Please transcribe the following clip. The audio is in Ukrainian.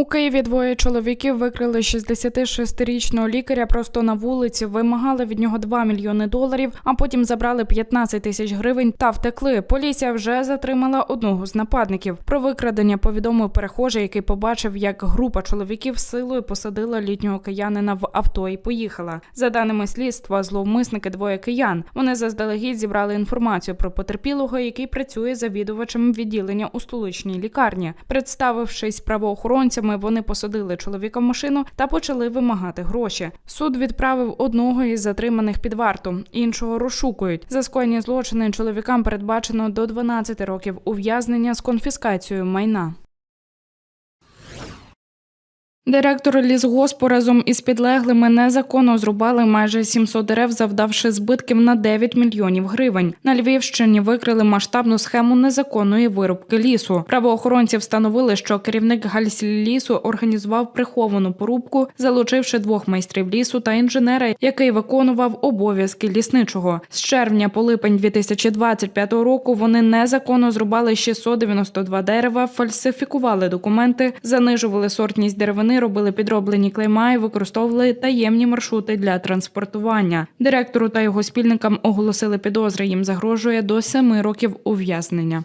У Києві двоє чоловіків викрили 66-річного лікаря просто на вулиці, вимагали від нього 2 мільйони доларів, а потім забрали 15 тисяч гривень та втекли. Поліція вже затримала одного з нападників. Про викрадення повідомив перехожий, який побачив, як група чоловіків силою посадила літнього киянина в авто і поїхала. За даними слідства, зловмисники двоє киян. Вони заздалегідь зібрали інформацію про потерпілого, який працює завідувачем відділення у столичній лікарні. Представившись правоохоронцями, вони посадили чоловіка в машину та почали вимагати гроші. Суд відправив одного із затриманих під варту, іншого розшукують. За скоєні злочини чоловікам передбачено до 12 років ув'язнення з конфіскацією майна. Директор лісгоспу разом із підлеглими незаконно зрубали майже 700 дерев, завдавши збитків на 9 мільйонів гривень. На Львівщині викрили масштабну схему незаконної вирубки лісу. Правоохоронці встановили, що керівник Гальсіллісу організував приховану порубку, залучивши двох майстрів лісу та інженера, який виконував обов'язки лісничого. З червня по липень 2025 року вони незаконно зрубали 692 дерева, фальсифікували документи, занижували сортність деревини, робили підроблені клейма і використовували таємні маршрути для транспортування. Директору та його спільникам оголосили підозри. Їм загрожує до семи років ув'язнення.